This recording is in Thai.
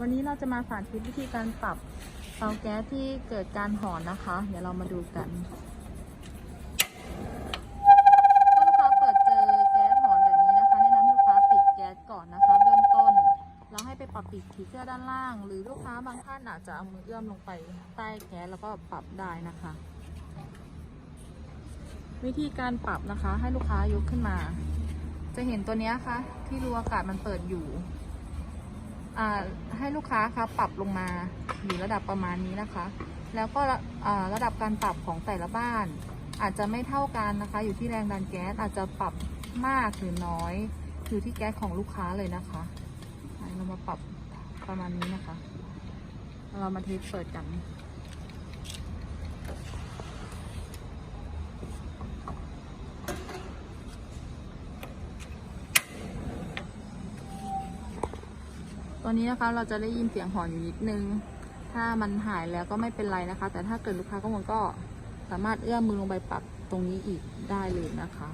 วันนี้เราจะมาสาธิตวิธีการปรับเตาแก๊สที่เกิดการหอนนะคะ เดี๋ยวเรามาดูกัน ถ้าลูกค้าเปิดเจอแก๊สหอนแบบนี้นะคะ แนะนำลูกค้าปิดแก๊สก่อนนะคะ เบื้องต้น แล้วให้ไปปรับปิดผีเสื้อด้านล่าง หรือลูกค้าบางท่านอาจจะเอามือเอื้อมลงไปใต้แก๊สแล้วก็ปรับได้นะคะ วิธีการปรับนะคะ ให้ลูกค้ายกขึ้นมา จะเห็นตัวนี้ค่ะที่รูอากาศมันเปิดอยู่ ให้ลูกค้าครับปรับลงมาอยู่ระดับประมาณนี้นะคะ แล้วก็ระดับการปรับของแต่ละบ้าน อาจจะไม่เท่ากันนะคะ อยู่ที่แรงดันแก๊สอาจจะปรับมากหรือน้อย อยู่ที่แก๊สของลูกค้าเลยนะคะเรามาปรับประมาณนี้นะคะ เรามาเทสเปิดกัน ตอนนี้นะคะเราจะได้ยินเสียงหอนอยู่นิดนึง ถ้ามันหายแล้วก็ไม่เป็นไรนะคะ แต่ถ้าเกิดลูกค้ากังวลก็สามารถเอื้อมมือลงไปปรับตรงนี้อีกได้เลยนะคะ